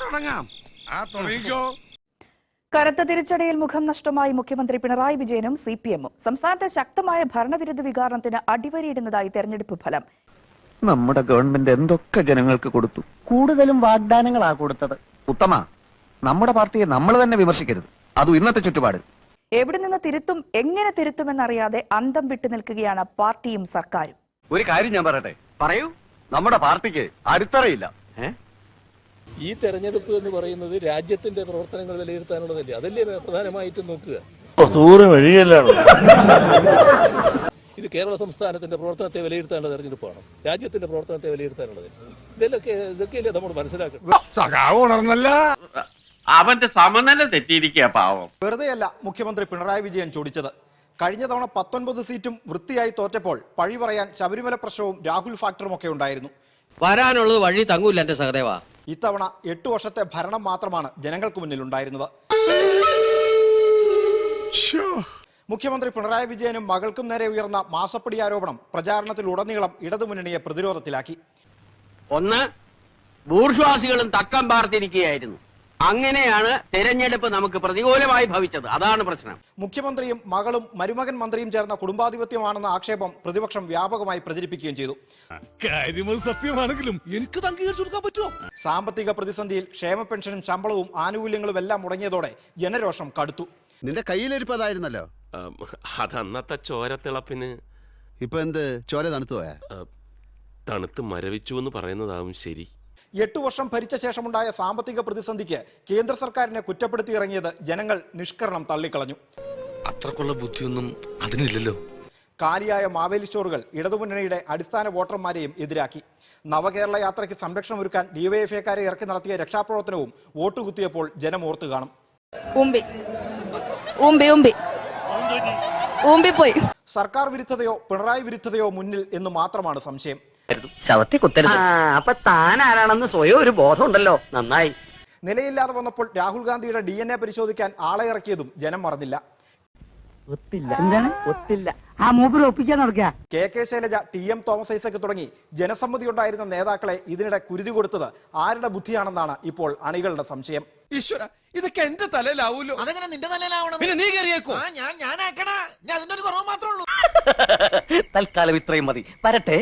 തുടങ്ങാം. ആ തുടങ്ങിക്കോ. കനത്ത തിരിച്ചടിയിൽ മുഖം നഷ്ടമായി മുഖ്യമന്ത്രി പിണറായി വിജയനും സി പി എമ്മും. സംസ്ഥാനത്തെ ശക്തമായ ഭരണവിരുദ്ധ വികാരണത്തിന് അടിവരയിടുന്നതായി തെരഞ്ഞെടുപ്പ് ഫലം. നമ്മുടെ ഗവൺമെന്റ് എന്തൊക്കെ ജനങ്ങൾക്ക് കൊടുത്തു? കൂടുതലും വാഗ്ദാനങ്ങളാ കൊടുത്തത്. ഉത്തമ നമ്മുടെ പാർട്ടിയെ നമ്മൾ തന്നെ വിമർശിക്കരുത്. അതും ഇന്നത്തെ ചുറ്റുപാട് എവിടെ നിന്ന് തിരുത്തും എങ്ങനെ തിരുത്തുമെന്നറിയാതെ അന്തം വിട്ടു നിൽക്കുകയാണ് പാർട്ടിയും സർക്കാരും. ഒരു കാര്യം ഞാൻ പറയട്ടെ? പറയൂ. നമ്മുടെ പാർട്ടിക്ക് അടിത്തറയില്ല. ഈ തെരഞ്ഞെടുപ്പ് എന്ന് പറയുന്നത് രാജ്യത്തിന്റെ പ്രവർത്തനങ്ങൾ വിലയിരുത്താനുള്ളതല്ലേ? അതല്ലേ പ്രധാനമായിട്ടും നോക്കുക. ഇത് കേരള സംസ്ഥാനത്തിന്റെ പ്രവർത്തനത്തെ വിലയിരുത്താനുള്ള തെരഞ്ഞെടുപ്പാണ്? രാജ്യത്തിന്റെ പ്രവർത്തനത്തെ വിലയിരുത്താനുള്ളത്. ഇതിലൊക്കെ ഇതൊക്കെയല്ലേ നമ്മൾ മനസ്സിലാക്കണം സഖാവ് അവന്റെ സമനില തെറ്റിയിരിക്കുക പാവം. വെറുതെയല്ല മുഖ്യമന്ത്രി പിണറായി വിജയൻ ചോദിച്ചത്. കഴിഞ്ഞ തവണ പത്തൊൻപത് സീറ്റും വൃത്തിയായി തോറ്റപ്പോൾ പഴി പറയാൻ ശബരിമല പ്രശ്നവും രാഹുൽ ഫാക്ടറും ഒക്കെ ഉണ്ടായിരുന്നു. വരാനുള്ളത് വഴി തങ്ങൂല്ല എന്റെ സഹദേവ. ഇത്തവണ എട്ട് വർഷത്തെ ഭരണം മാത്രമാണ് ജനങ്ങൾക്ക് മുന്നിൽ ഉണ്ടായിരുന്നത് മുഖ്യമന്ത്രി പിണറായി വിജയനും മകൾക്കും നേരെ ഉയർന്ന മാസപ്പടി ആരോപണം പ്രചാരണത്തിലുടനീളം ഇടതുമുന്നണിയെ പ്രതിരോധത്തിലാക്കി. ഒന്ന് ബൂർഷ്വാസികളും തക്കം പാർത്തിരിക്കുകയായിരുന്നു. അങ്ങനെയാണ് തെരഞ്ഞെടുപ്പ് നമുക്ക് പ്രതികൂലമായി ഭവിച്ചത്. അതാണ് പ്രശ്നം. മുഖ്യമന്ത്രിയും മകളും മരുമകൻ മന്ത്രിയും ചേർന്ന കുടുംബാധിപത്യമാണെന്ന ആക്ഷേപം പ്രതിപക്ഷം വ്യാപകമായി പ്രചരിപ്പിക്കുകയും ചെയ്തു. സത്യമാണെങ്കിലും എനിക്ക് പറ്റുമോ? സാമ്പത്തിക പ്രതിസന്ധിയിൽ ക്ഷേമ പെൻഷനും ശമ്പളവും ആനുകൂല്യങ്ങളും എല്ലാം മുടങ്ങിയതോടെ ജനരോഷം കടുത്തു. നിന്റെ കയ്യിലിരിപ്പതായിരുന്നല്ലോ അതന്നത്തെ ചോരത്തിളപ്പിന് ഇപ്പൊ എന്ത്? ചോര തണുത്തു പോയാ? തണുത്ത് മരവിച്ചു എന്ന് പറയുന്നതാവും ശരി. എട്ടു വർഷം ഭരിച്ച ശേഷമുണ്ടായ സാമ്പത്തിക പ്രതിസന്ധിക്ക് കേന്ദ്ര സർക്കാരിനെ കുറ്റപ്പെടുത്തി ഇറങ്ങിയത് ജനങ്ങൾ നിഷ്കരണം തള്ളിക്കളഞ്ഞു. അത്രക്കുള്ള ബുദ്ധിയൊന്നും അതിനില്ലല്ലോ. കാലിയായ മാവേലി സ്റ്റോറുകൾ ഇടതുമുന്നണിയുടെ അടിസ്ഥാന വോട്ടർമാരെയും എതിരാക്കി. നവകേരള യാത്രയ്ക്ക് സംരക്ഷണം ഒരുക്കാൻ ഡിവൈഎഫ്ഐക്കാരെ ഇറക്കി നടത്തിയ രക്ഷാപ്രവർത്തനവും വോട്ട് കുത്തിയപ്പോൾ ജനം ഓർത്തു കാണും. സർക്കാർ വിരുദ്ധതയോ പിണറായി വിരുദ്ധതയോ മുന്നിൽ എന്ന് മാത്രമാണ് സംശയം. ശവത്തെ കുത്തരുത്. അപ്പൊ താൻ ആരാണെന്ന് സ്വയം ഒരു ബോധമുണ്ടല്ലോ. നന്നായി. നിലയില്ലാതെ വന്നപ്പോൾ രാഹുൽ ഗാന്ധിയുടെ ഡി എൻ എ പരിശോധിക്കാൻ ആളെ ഇറക്കിയതും ജനം മറന്നില്ല. ഒത്തില്ല. എന്താണ്? ഒത്തില്ല. ആ മൂപ്പര് ഒപ്പിക്കാൻ നടക്കുക K K Shailaja T M Thomas Isaac തുടങ്ങി ജനസമ്മതി ഉണ്ടായിരുന്ന നേതാക്കളെ ഇതിനിടെ കുരുതി കൊടുത്തത് ആരുടെ ബുദ്ധിയാണെന്നാണ് ഇപ്പോൾ അണികളുടെ സംശയം. ഈശ്വര ഇതൊക്കെ എന്റെ തലയിലാവൂലോ? അതെങ്ങനെ നിന്റെ തലയിലാവണം? പിന്നെ നീ കയറിയേക്കോ ഞാൻ ഞാൻ അതിന്റെ ഒരു കുറവ് മാത്രമേ ഉള്ളൂ. തൽക്കാലം ഇത്രയും മതി. വരട്ടെ.